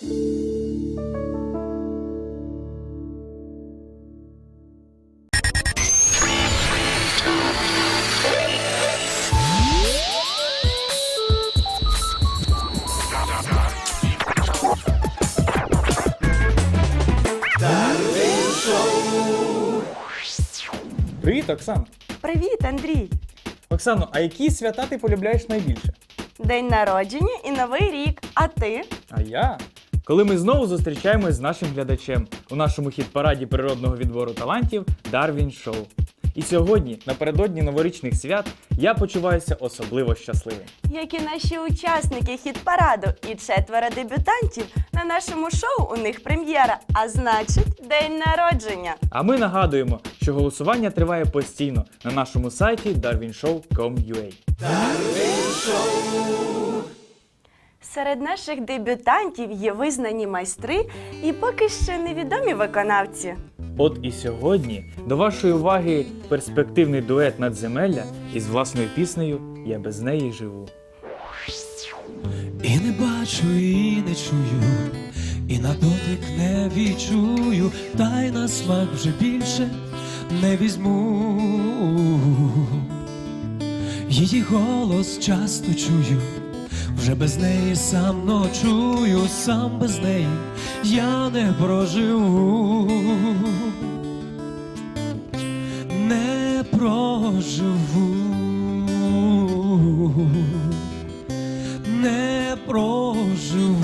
Привіт, Оксан. Привіт, Андрій! Оксано, а які свята ти полюбляєш найбільше? День народження і новий рік. А ти? А я? Коли ми знову зустрічаємось з нашим глядачем у нашому хіт-параді природного відбору талантів Дарвін Шоу. І сьогодні, напередодні новорічних свят, я почуваюся особливо щасливим. Як і наші учасники хіт-параду і четверо дебютантів, на нашому шоу у них прем'єра, а значить, день народження. А ми нагадуємо, що голосування триває постійно на нашому сайті darwinshow.com.ua. Серед наших дебютантів є визнані майстри і поки ще невідомі виконавці. От і сьогодні до вашої уваги перспективний дует надземелля із власною піснею Я без неї живу. І не бачу, і не чую, і на дотик не відчую, та й на смак вже більше не візьму. Її голос часто чую, вже без неї сам ночую, сам без неї я не проживу. Не проживу не проживу.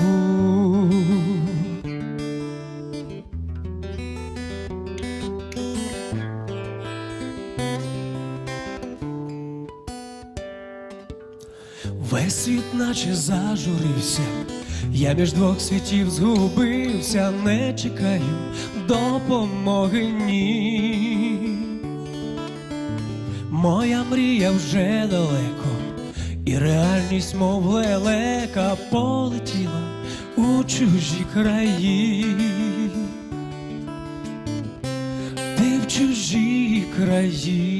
Весь світ наче зажурився, я між двох світів згубився, не чекаю допомоги ні. Моя мрія вже далеко, і реальність, мов лелека, полетіла у чужі краї. Ти в чужі краї,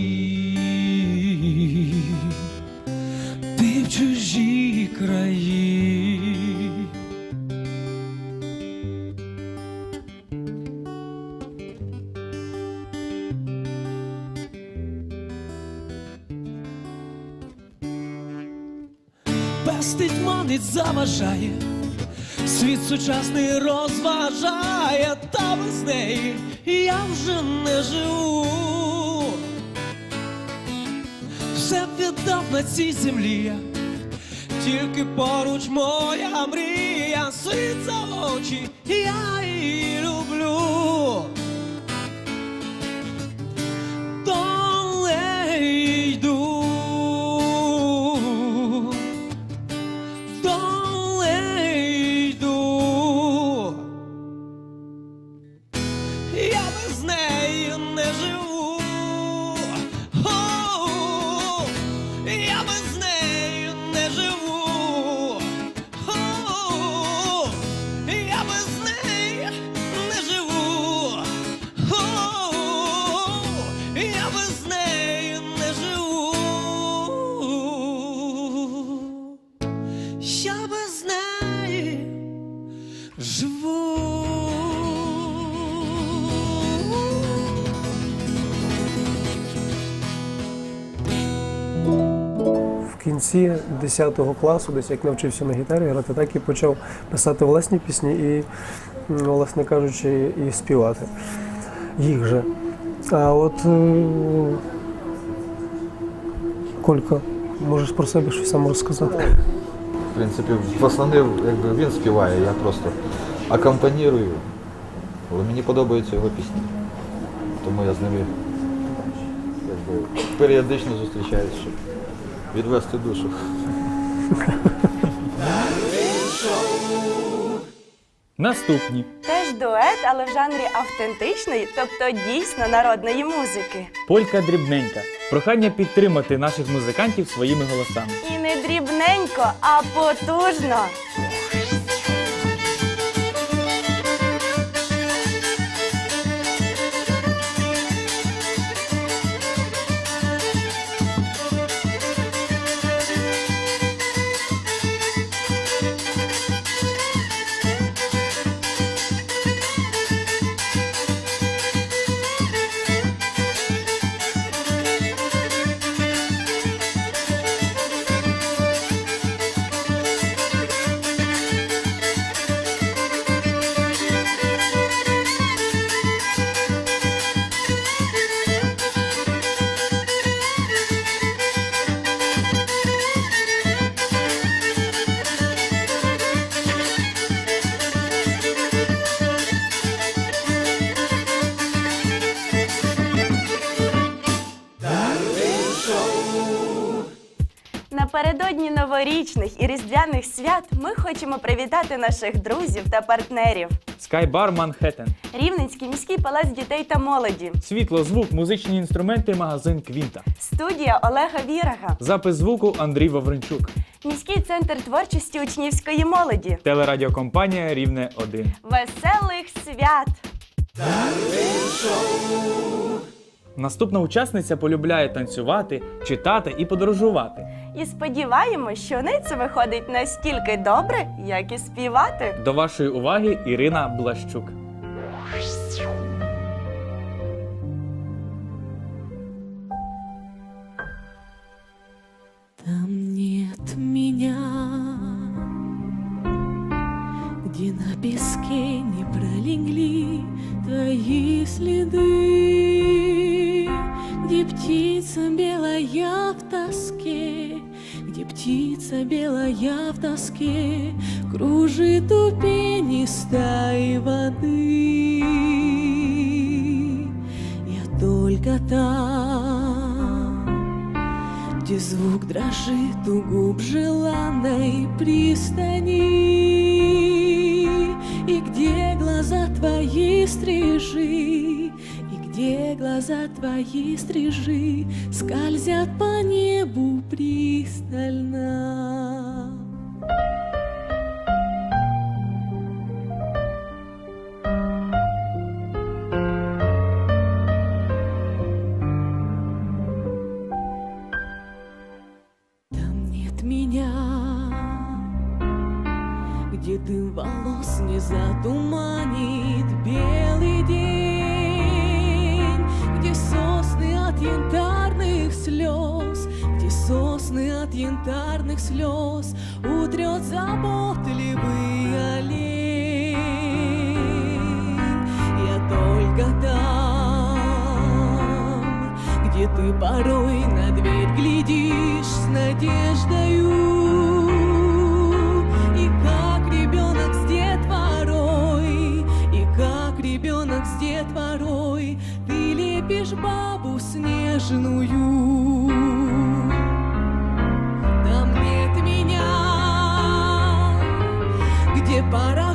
світ не розважає, та без неї я вже не живу. Все віддав на цій землі, тільки поруч моя мрія, світ за очі, я її люблю. Я без неї живу. В кінці 10 класу, десь як навчився на гітарі грати, так і почав писати власні пісні і, власне кажучи, і співати їх же. А от е, Колька, можеш про себе щось сам розказати? В принципі, в основному якби він співає, я просто акомпанірую. Але мені подобаються його пісні. Тому я з ними якби, періодично зустрічаюся, щоб відвести душу. Наступні Теж дует, але в жанрі автентичної, тобто дійсно народної музики. Полька дрібненька. Прохання підтримати наших музикантів своїми голосами. І не дрібненько, а потужно. Напередодні новорічних і різдвяних свят ми хочемо привітати наших друзів та партнерів. Скайбар Манхеттен. Рівненський міський палац дітей та молоді, Світло, звук, музичні інструменти, магазин Квінта. студія Олега Вірага, Запис звуку Андрій Вавренчук. міський центр творчості учнівської молоді. Телерадіокомпанія Рівне 1. Веселих свят! Наступна учасниця полюбляє танцювати, читати і подорожувати. І сподіваємось, що у неї це виходить настільки добре, як і співати. До вашої уваги Ірина Блащук. Там нет меня, где на песке не пролегли твои следы, где птица белая в тоске, где птица белая в тоске? Кружит у пенистой воды. Я только там где звук дрожит у губ желанной пристани, и где глаза твои стрижи, где глаза твои стрижи скользят по небу пристально. Там нет меня, где дым волос не затуманит белый день, сосны от янтарных слез, где сосны от янтарных слез утрет заботливый олень. Я только там, где ты порой на дверь глядишь с надеждою. Снежную. Там нет меня, где пароход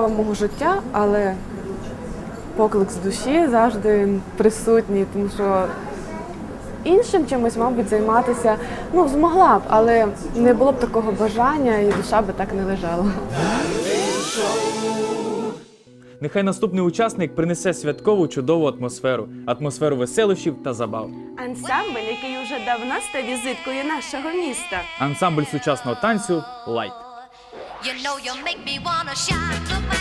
справа мого життя, але поклик з душі завжди присутній, тому що іншим чимось, мабуть, займатися ну, змогла б, але не було б такого бажання і душа би так не лежала. Нехай наступний учасник принесе святкову чудову атмосферу, атмосферу веселощів та забав. Ансамбль, який уже давно став візиткою нашого міста. Ансамбль сучасного танцю Лайт. You know you make me wanna shout.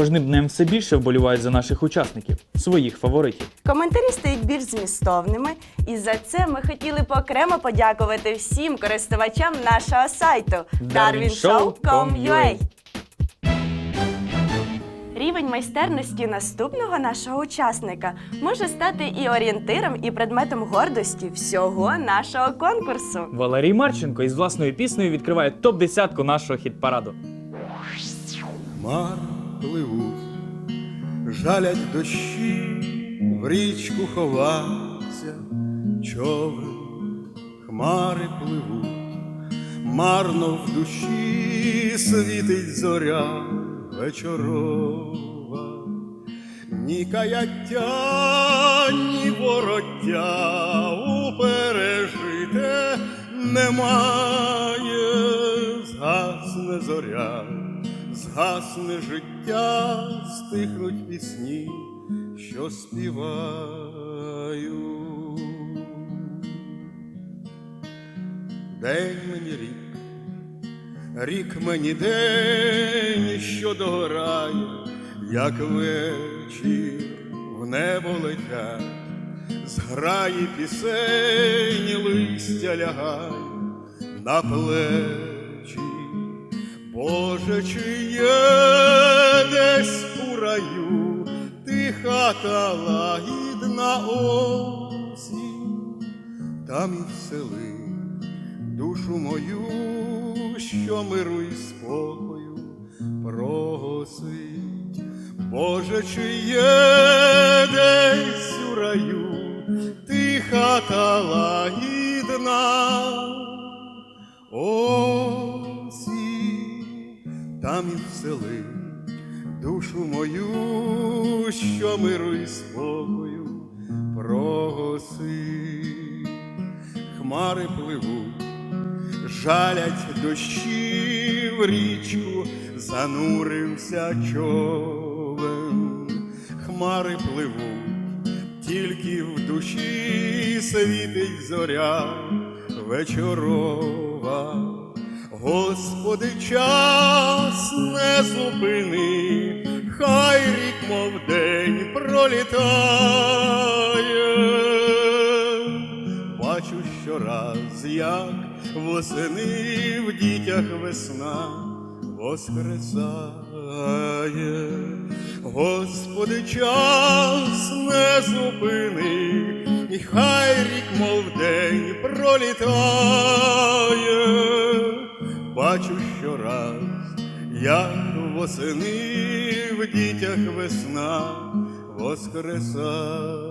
Кожним днем все більше вболівають за наших учасників, своїх фаворитів. Коментарі стають більш змістовними, і за це ми хотіли б окремо подякувати всім користувачам нашого сайту darwinshow.com.ua. Рівень майстерності наступного нашого учасника може стати і орієнтиром, і предметом гордості всього нашого конкурсу. Валерій Марченко із власною піснею відкриває топ-10 нашого хіт-параду. Хмар пливуть, жалять дощі, в річку ховаться човен, хмари пливуть, марно в душі світить зоря вечорова, ні каяття, ні вороття у немає, згасне зоря, згасне життя, стихнуть пісні, що співаю. День мені рік, рік мені день, що догорає, як вечір в небо летять, зграї пісень листя лягає на плечі. Боже, чи є та лагідна осінь, там і всели душу мою, що миру і спокою просить. Боже, чи є десь у раю тиха та лагідна осінь, там і всели душу мою, що миру і спокою просить. Хмари пливуть, жалять дощі в річку, занурився човен. Хмари пливуть, тільки в душі світить зоря вечорова. Господи, час не зупини, хай рік, мов день пролітає. Бачу щораз, як восени в дітях весна воскресає. Господи, час не зупини, і хай рік, мов день пролітає. Бачу щораз, як восени в дітях весна воскресає.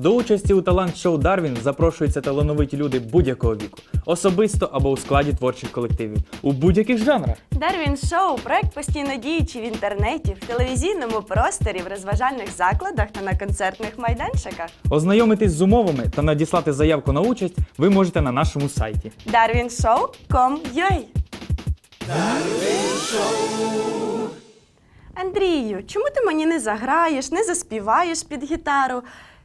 До участі у талант-шоу Дарвін запрошуються талановиті люди будь-якого віку, особисто або у складі творчих колективів, у будь-яких жанрах. Дарвін Шоу проект постійно діючий в інтернеті, в телевізійному просторі, в розважальних закладах та на концертних майданчиках. Ознайомитись з умовами та надіслати заявку на участь ви можете на нашому сайті. darwinshow.com.ua Андрію, чому ти мені не заграєш, не заспіваєш під гітару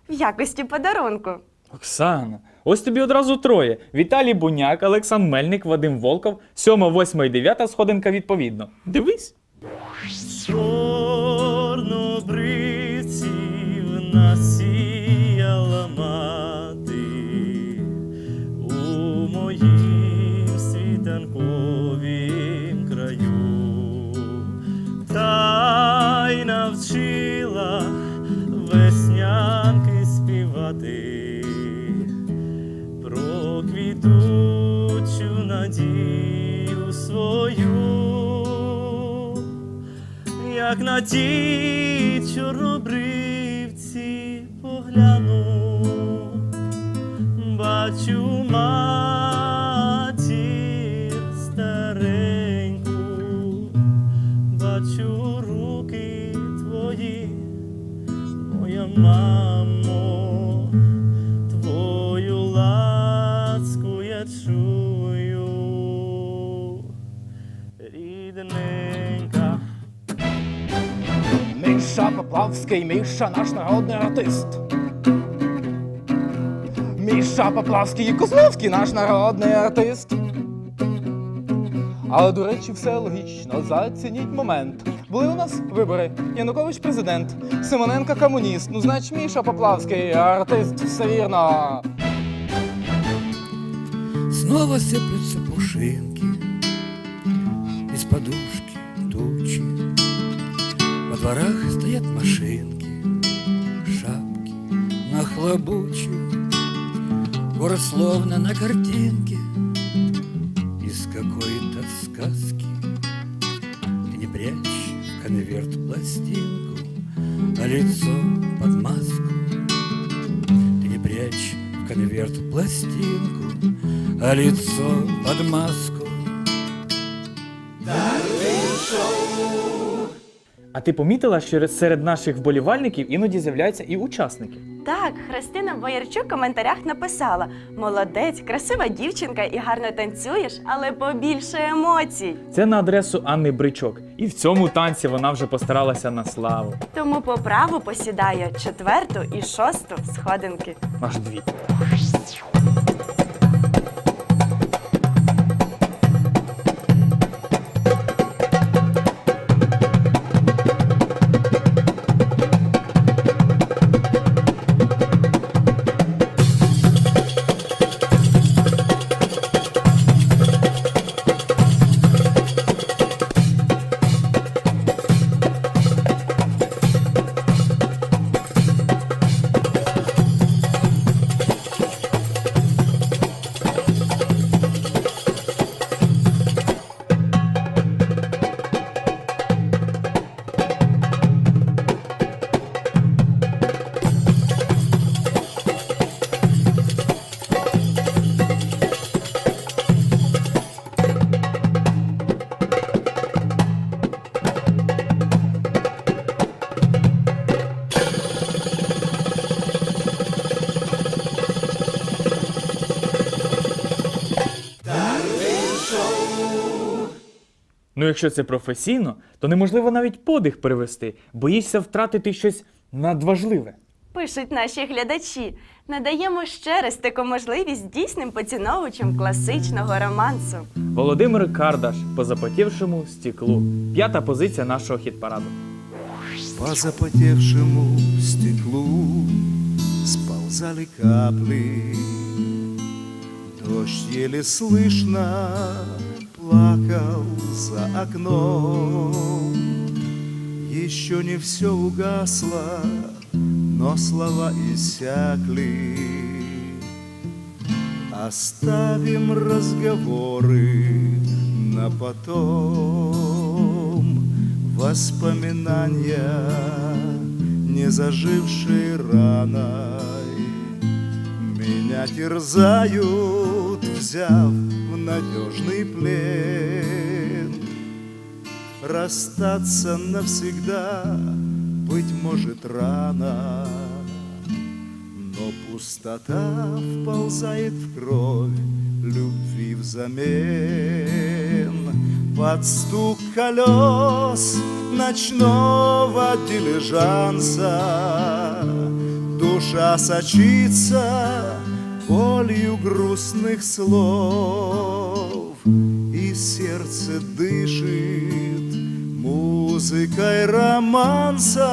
в якості подарунку? Оксана, ось тобі одразу троє: Віталій Буняк, Олександр Мельник, Вадим Волков, 7, 8 і 9 сходинка відповідно. Дивись. Чорнобривців насіяла як на ті чорнобривці погляну, бачу матір Поплавський, Міша наш народний артист. Міша Поплавський і Козловський наш народний артист. Але, до речі, все логічно. Зацініть момент. Були у нас вибори. Янукович президент, Симоненко комуніст. Ну, значить, Міша Поплавський артист, все вірно. Снова сыплются пушинки Из подушки тучи Во дворах стоят машинки Шапки нахлобучив Город словно на картинке Из какой-то сказки. Ты не прячь в конверт пластинку А лицо под маску. Ты не прячь в конверт пластинку а лицо под маску. Ти помітила, що серед наших вболівальників іноді з'являються і учасники? Так, Христина Боярчук в коментарях написала: молодець, красива дівчинка і гарно танцюєш, але побільше емоцій. Це на адресу Анни Бричок. І в цьому танці вона вже постаралася на славу. Тому по праву посідає четверту і шосту сходинки. Аж дві. Ну, якщо це професійно, то неможливо навіть подих перевести, боїшся втратити щось надважливе. Пишуть наші глядачі. Надаємо ще раз таку можливість дійсним поціновувачам класичного романсу. Володимир Кардаш по запотівшому стеклу. П'ята позиція нашого хіт-параду. По запотевшему стеклу сползали капли. Дождь еле слышно плакал за окном. Еще не все угасло, но слова иссякли. Оставим разговоры на потом. Воспоминания, не зажившие раной, Меня терзают, взяв в надежный плен. Расстаться навсегда, быть может, рано, Но пустота вползает в кровь любви взамен. под стук колес ночного дилижанса Душа сочится болью грустных слов И сердце дышит музыкой романса.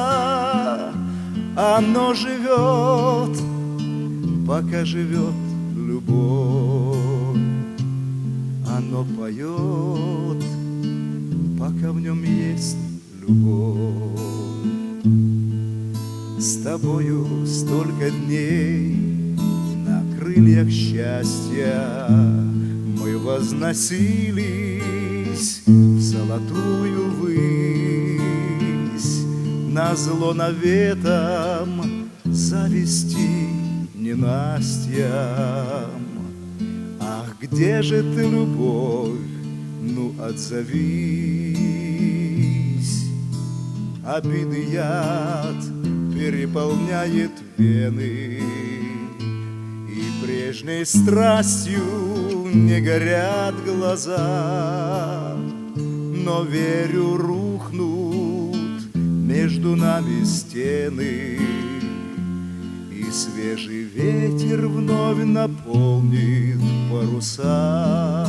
Оно живет, пока живет любовь. Оно поет, пока в нем есть любовь. С тобою столько дней крыльях счастья. Мы возносились в золотую высь. На зло наветом зависти ненастьям. Ах, где же ты, любовь, ну отзовись. Обиды яд переполняет вены прежней страстью не горят глаза Но верю, рухнут между нами стены. И свежий ветер вновь наполнит паруса.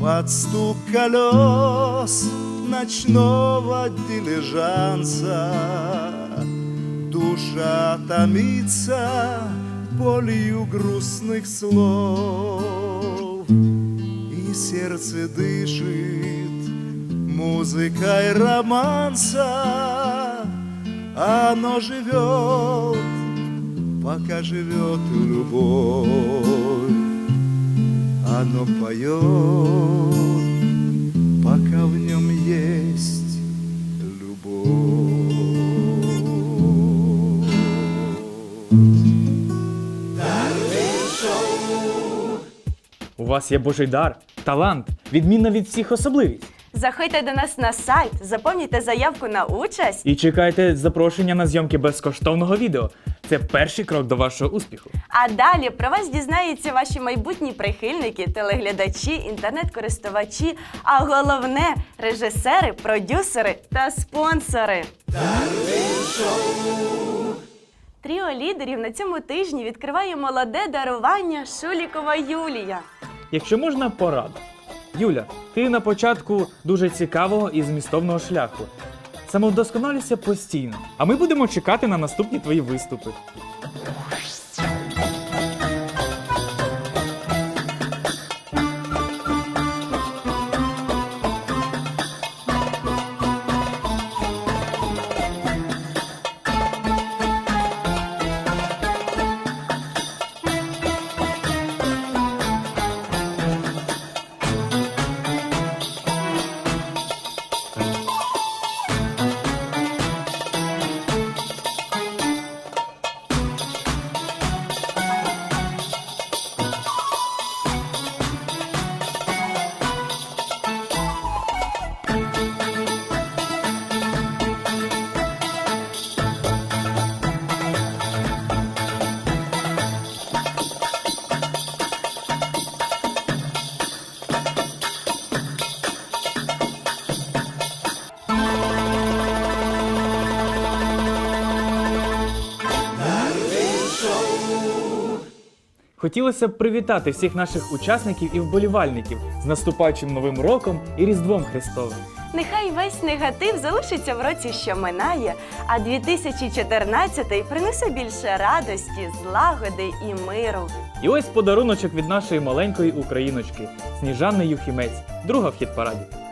Под стук колес ночного дилижанса Душа томится болью грустных слов. И сердце дышит музыкой романса. Оно живет, пока живет любовь. Оно поет, пока в нем есть У вас є божий дар, талант, відмінна від всіх особливість. Заходьте до нас на сайт, заповнюйте заявку на участь. І чекайте запрошення на зйомки безкоштовного відео. Це перший крок до вашого успіху. А далі про вас дізнаються ваші майбутні прихильники, телеглядачі, інтернет-користувачі, а головне режисери, продюсери та спонсори. Тріо лідерів на цьому тижні відкриває молоде дарування Шулікова Юлія. Якщо можна, порада. Юля, ти на початку дуже цікавого і змістовного шляху. Самовдосконалюйся постійно, а ми будемо чекати на наступні твої виступи. Хотілося б привітати всіх наших учасників і вболівальників з наступаючим новим роком і Різдвом Христовим. Нехай весь негатив залишиться в році, що минає, а 2014 принесе більше радості, злагоди і миру. І ось подаруночок від нашої маленької україночки Сніжани Юхімець, друга в хіт-параді. У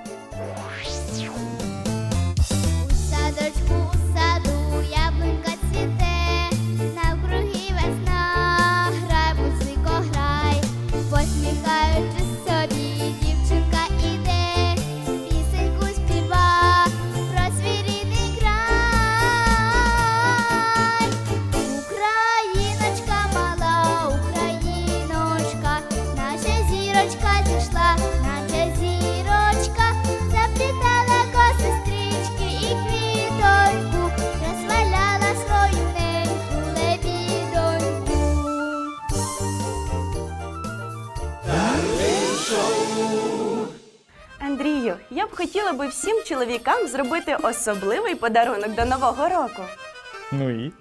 хотіла би всім чоловікам зробити особливий подарунок до Нового року. Ну і?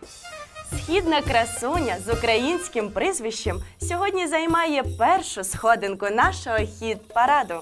Східна красуня з українським прізвищем сьогодні займає першу сходинку нашого хіт-параду.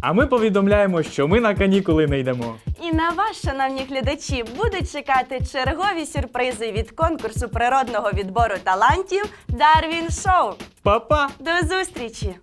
А ми повідомляємо, що ми на канікули не йдемо. І на вас, шановні глядачі, будуть чекати чергові сюрпризи від конкурсу природного відбору талантів Дарвін Шоу. Па-па! До зустрічі!